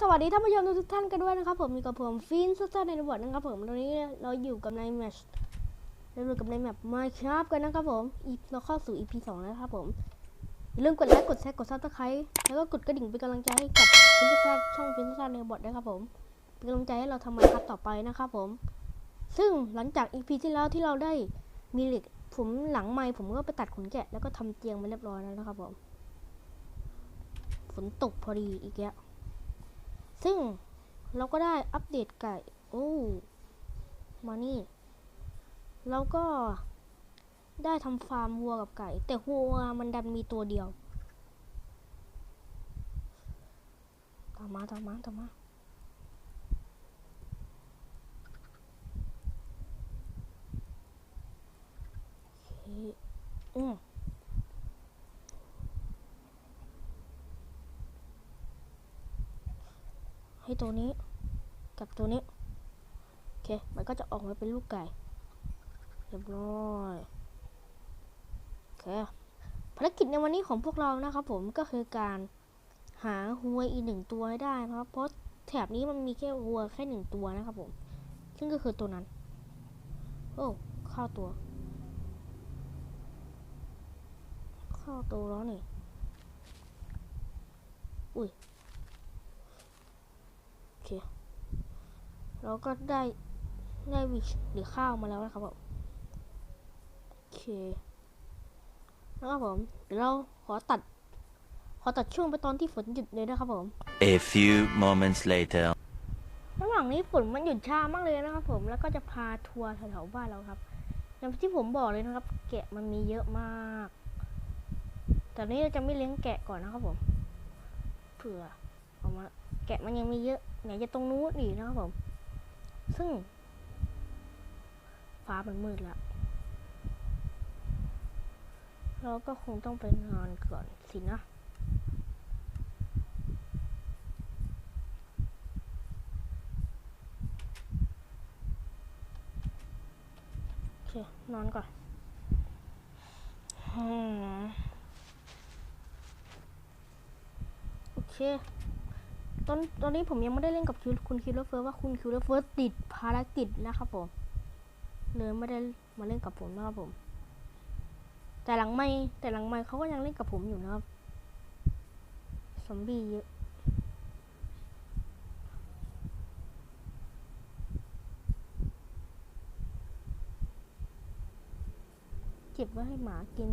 สวัสดีท่านผู้ชมทุกท่านกันด้วยนะครับผมมีกับผมฟินซัสซัสในระบบนะครับผมตอนนี้เราอยู่กับในแมชเราอยู่กับในแมปมาครับกันนะครับผมอีเราเข้าสู่ EP สองแล้วนะครับผมอย่าลืมกดไลค์กดแชร์กดซับสไครต์แล้วก็กดกระดิ่งเป็นกำลังใจให้กับฟินซัสซัสช่องฟินซัสซัสในระบบด้วยครับผมเป็นกำลังใจให้เราทำมาครับต่อไปนะครับผม ซึ่งหลังจาก EP ที่แล้วที่เราได้มีเหล็กผมหลังไม้ผมก็ไปตัดขนแกะแล้วก็ทำเตียงมาเรียบร้อยแล้วนะครับผมฝนตกพอดีอีกแล้ว ซึ่งเราก็ได้อัปเดตไก่ โอ้ มานี่ เราก็ได้ทำฟาร์มวัวกับไก่ แต่วัวมันดันมีตัวเดียว ตามมาตามมาตามมาโอเคอืม ให้ตัวนี้กับตัวนี้ โอเค มันก็จะออกมาเป็นลูกไก่ เรียบร้อยโอเคภารกิจในวันนี้ของพวกเรานะครับผมก็คือการหาวัวอีกหนึ่งตัวให้ได้นะครับ เพราะแถบนี้มันมีแค่วัวแค่หนึ่งตัวนะครับผม ซึ่งก็คือตัวนั้น โอ้เข้าตัวเข้าตัวแล้วนี่ อุ้ย เคเราก็ได้ได้วิชหรือข้าวมาแล้วนะครับผมโอเคแล้วก็ผมเดี๋ยวเราขอตัด ขอตัดช่วงไปตอนที่ฝนหยุดเลยนะครับผม A few moments later. ระหว่างนี้ฝนมันหยุดช้ามากเลยนะครับผมแล้วก็จะพาทัวร์แถวๆบ้านเราครับอย่างที่ผมบอกเลยนะครับ แกะมันมีเยอะมาก แต่นี้เราจะไม่เลี้ยงแกะก่อนนะครับผม เผื่อออกมาแกะมันยังมีเยอะ ไหนจะตรงนู้นอีกนะครับผม ซึ่ง ฟ้ามันมืดแล้ว เราก็คงต้องไปนอนก่อนสินะโอเคนอนก่อนอืมโอเค ตอนตอนนี้ผมยังไม่ได้เล่นกับคคุณคิวเลเฟิร์ว่าคุณคิวเลเฟิร์ติดภารกิจนะครับผมเลยไม่ได้มาเล่นกับผมนะครับผม แต่หลังไม่แต่หลังไม่เขาก็ยังเล่นกับผมอยู่นะครับซอมบี้เยอะเก็บไว้ให้หมากิน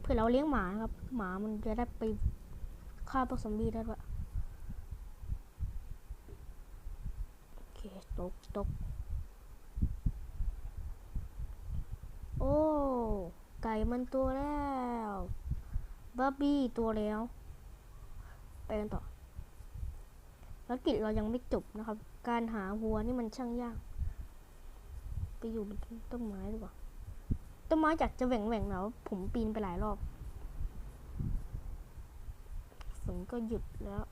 เผื่อเราเลี้ยงหมานะครับ หมามันจะได้ไปฆ่าพวกซอมบี้ได้ด้วยโอเค ต กตก โอ้ ไก่มันตัวแล้วบับบี้ตัวแล้ว ไปกันต่อแล้วกิจเรายังไม่จบนะครับ การหาวัวนี่มันช่างยาก ไปอยู่บนต้นไม้ดีกว่า ต้นไม้จากจะแหว่งแหว่งแล้ว ผมปีนไปหลายรอบ ฝนก็หยุดแล้ว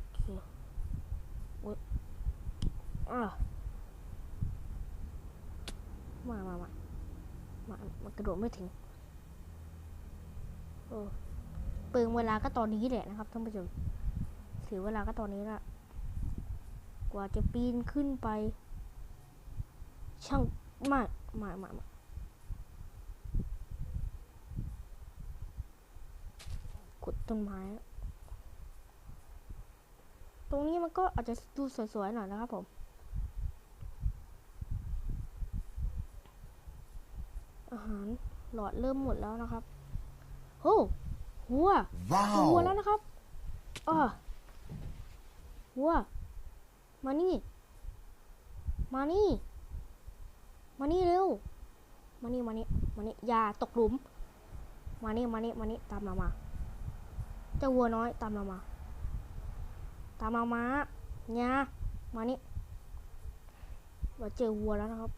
โอเคโอ๊ย อะมามามามามากระโดดไม่ถึงโอ้เปลืองเวลาก็ตอนนี้แหละนะครับท่านผู้ชมเสียเวลาก็ตอนนี้ละกว่าจะปีนขึ้นไป ช่างมากมามามากกดต้นไม้ ตรงนี้มันก็อาจจะดูสวยๆหน่อยนะครับผม อาหารหลอดเริ่มหมดแล้วนะครับโอ้วัววัวแล้วนะครับอ่าวัว มานี่ มานี่ มานี่เร็ว มานี่ มานี่ มานี่ อย่าตกหลุม มานี่ มานี่ มานี่ ตามเรามา เจ้าวัวน้อยตามเรามา ตามเรามาเนี่ยมานี่เราเจอวัวแล้วนะครับ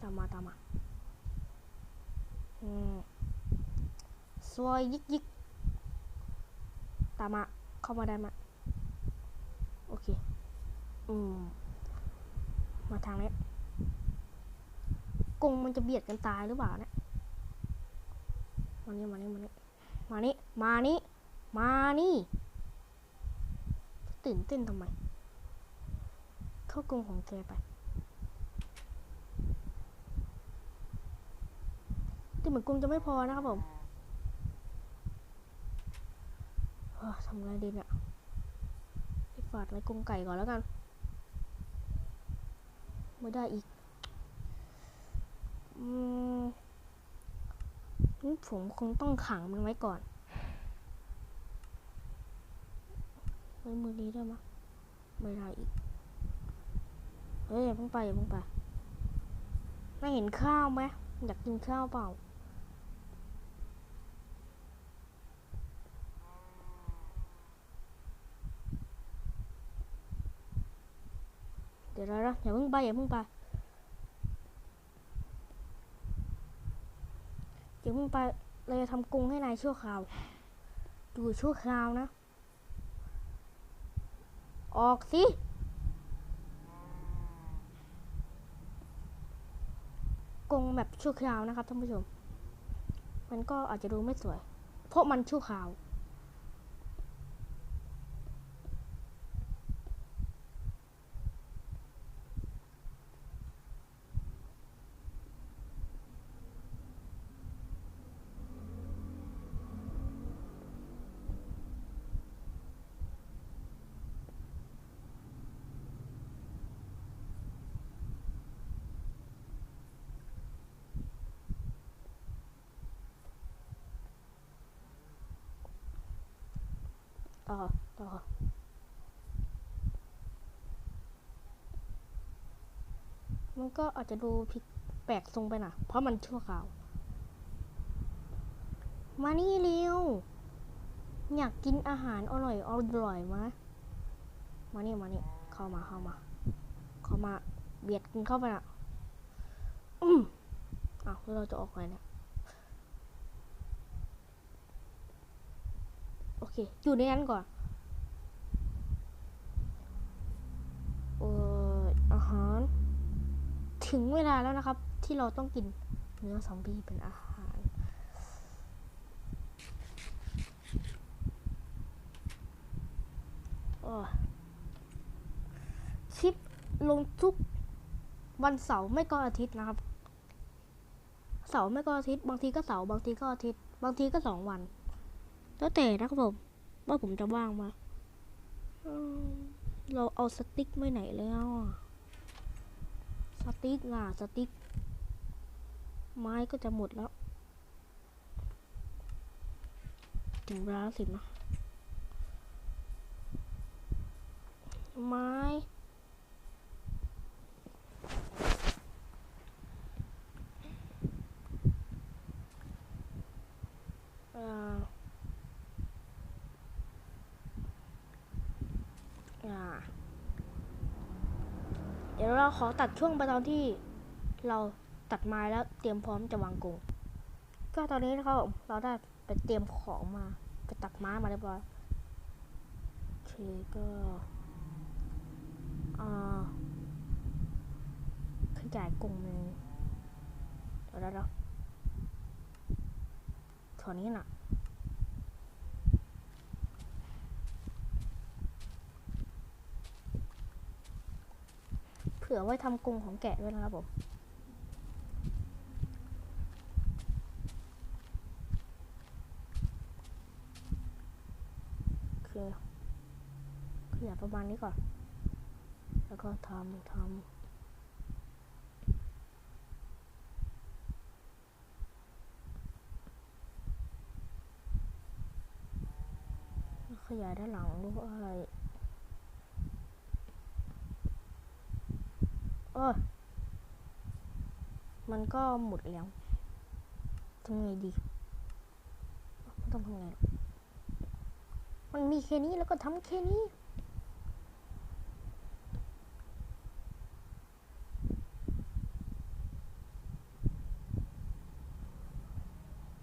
ตามมาตามมาอืมซอยยิกยิกตามมาเข้ามาได้มาโอเค อืม มาทางนี้กรงมันจะเบียดกันตายหรือเปล่าเนะมานี่มานี่มานี่มานี่มานี่มานี่ ตื่นเต้นทำไม เข้ากรงของแกไป แต่เหมือนกรงจะไม่พอนะครับผมทำไงดีเนี่ยไปฝาดไว้กรงไก่ก่อนแล้วกัน ไม่ได้อีก อืมผมคงต้องขังมันไว้ก่อนไว้มือนี้ได้ไหมไม่ได้อีก เฮ้ยอย่าเพิ่งไปอย่าเพิ่งไปไม่เห็นข้าวไหมอยากกินข้าวเปล่า ดี๋ยวนะอย่าเพิ่งไปอย่าเพิ่งไปอย่าเพิ่งไปเราจะทำกรงให้นายชั่วคราวอยู่ชั่วคราวนะ ออกสิกรงแบบชั่วคราวนะครับท่านผู้ชม มันก็อาจจะดูไม่สวย เพราะมันชั่วคราว ต่อต่อมันก็อาจจะดูผิดแปลกทรงไปน่ะเพราะมันชั่วคราว มานี่เร็ว อยากกินอาหารอร่อยอร่อยมะมานี่มานี่เข้ามาเข้ามา เข้ามา เบียดกินเข้าไปน่ะอืมอ้าวเราจะออกไงเนี่ย อเคอยู่ในนั้นก่อนเอออาหาร ถึงเวลาแล้วนะครับ ที่เราต้องกินเนื้อซอมบี้เป็นอาหารโอ้คลิปลงทุกวันเสาร์ไม่ก็อาทิตย์นะครับ เสาร์ไม่ก็อาทิตย์ บางทีก็เสาร์บางทีก็อาทิตย์ บางทีก็สองวัน แล้วแต่นะครับผม ว่าผมจะว่างมา เราเอาสติ๊กไม่ไหนแล้วสติ๊กอะสติ๊ก ไม้ก็จะหมดแล้ว ถึงเวลาสินะไม้ เอ่อ อ่า เดี๋ยวเราขอตัดช่วงไปตอนที่เราตัดไม้แล้วเตรียมพร้อมจะวางกรงก็ตอนนี้นะครับผมเราได้ไปเตรียมของมาไปตัดไม้มาเรียบร้อยโอเคก็ขยายกรงหนึ่งเดี๋ยวเดี๋ยวเดี๋ยวถอนนี้น่ะ ผื่อไว้ทำกรงของแกะด้วยนะครับผมคือขยายประมาณนี้ก่อน แล้วก็ทำทำขยายด้านหลังด้วย เออมันก็หมดแล้วทำไงดีไม่ต้องทำไงมันมีแค่นี้แล้วก็ทำแค่นี้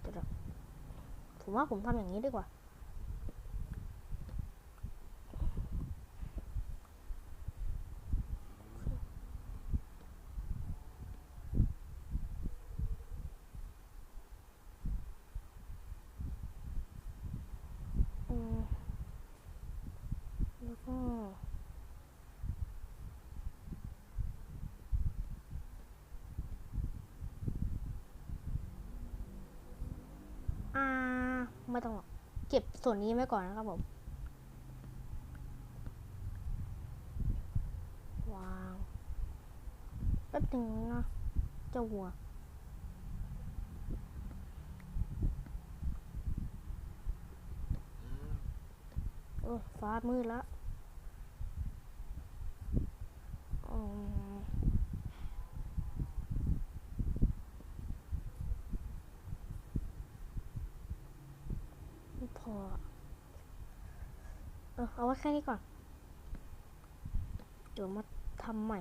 เดี๋ยวๆผมว่าผมทำอย่างนี้ดีกว่า อ่าไม่ต้องหรอกเก็บส่วนนี้ไว้ก่อนนะครับผม วางแป๊บหนึ่งนะเจ้าวัวโอ้ฟ้ามืดแล้ว พอเออเอาไว้แค่นี้ก่อน เดี๋ยวมาทำใหม่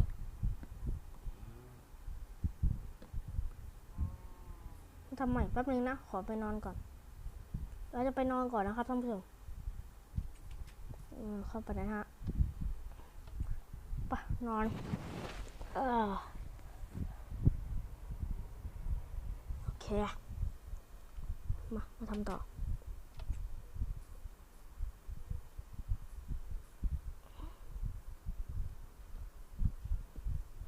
ทำใหม่แป๊บนึงนะ ขอไปนอนก่อน เราจะไปนอนก่อนนะครับท่านผู้ชมเข้าไปนะฮะ นอนเออโอเค มา มาทำต่อ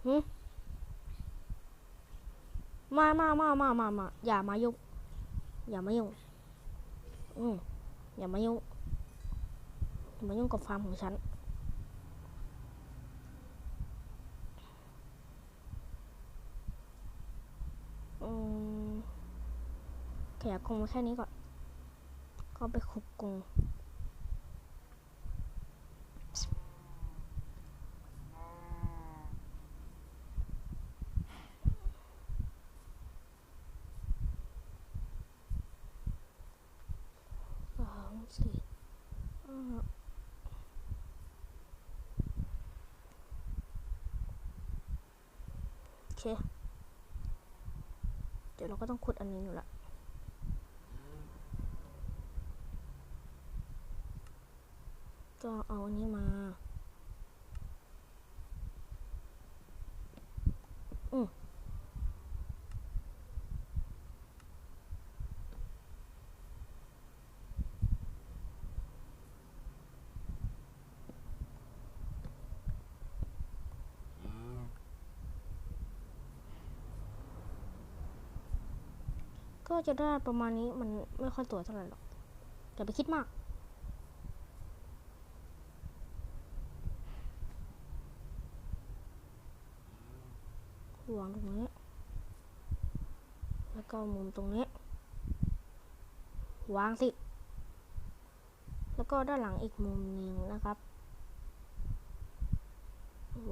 หืมมามามามามามาอย่ามายุ่งอย่ามายุ่งอืมอย่ามายุ่งอย่ามายุ่งกับฟาร์มของฉัน อืมแขยะกรงไว้แค่นี้ก่อน ก็ไปขุกกรงสองสี่ห้าโอเค เราก็ต้องขุดอันนี้อยู่ละก็เอาอันนี้มา อืม ก็จะได้ประมาณนี้มันไม่ค่อยสวยเท่าไหร่หรอกอย่าไปคิดมาก วางตรงนี้ แล้วก็มุมตรงนี้ วางสิ แล้วก็ด้านหลังอีกมุมหนึ่งนะครับ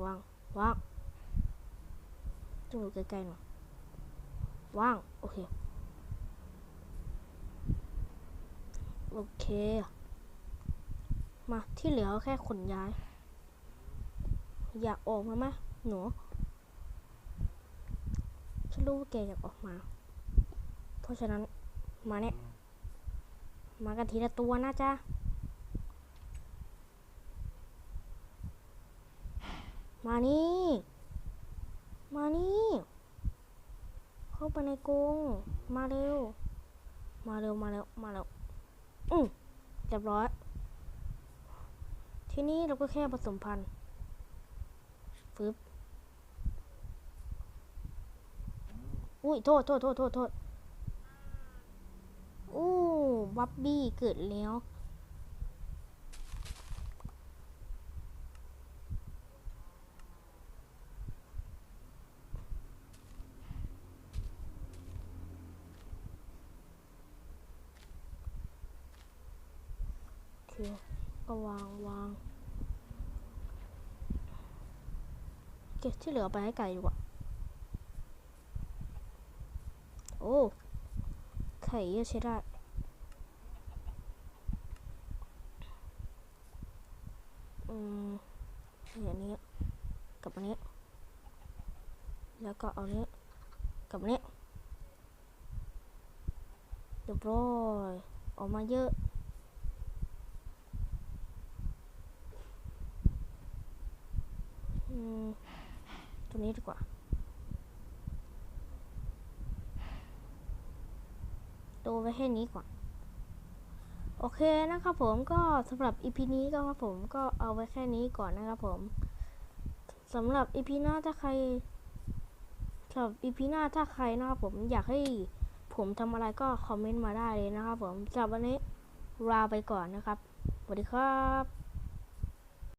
วาง วางต้องอยู่ใกล้ๆหน่อย วาง โอเค โอเค มาที่เหลือแค่ขนย้าย อยากออกมาไหมหนูฉันรู้ว่าแกอยากออกมา เพราะฉะนั้นมาเนี่ย มากันทีละตัวนะจ๊ะมานี่ มานี่ เข้าไปในกรงมาเร็ว มาเร็ว มาเร็ว มาเร็ว อืมเรียบร้อย ทีนี้เราก็แค่ผสมพันธุ์ฟึบอุ้ย โทษ โทษ โทษ โทษ โทษ อู้ บับบี้เกิดแล้ว โอเค ก็ วางวาง เก็บที่เหลือไปให้ไก่ดีกว่า โอ้ ไข่เยอะใช้ได้อืมอย่างนี้กับอันนี้ แล้วก็เอานี้กับอันนี้เรียบร้อยออกมาเยอะ อืม ตัวนี้ดีกว่าดูไว้แค่นี้ก่อน โอเคนะครับผมก็สำหรับ EP นี้ก็ครับผมก็เอาไว้แค่นี้ก่อนนะครับผมสำหรับ EP หน้าถ้าใครสำหรับ EP หน้าถ้าใครนะครับผมอยากให้ผผมทำอะไรก็คอมเมนต์มาได้เลยนะครับผมสำหรับวันนี้ลาไปก่อนนะครับสวัสดีครับ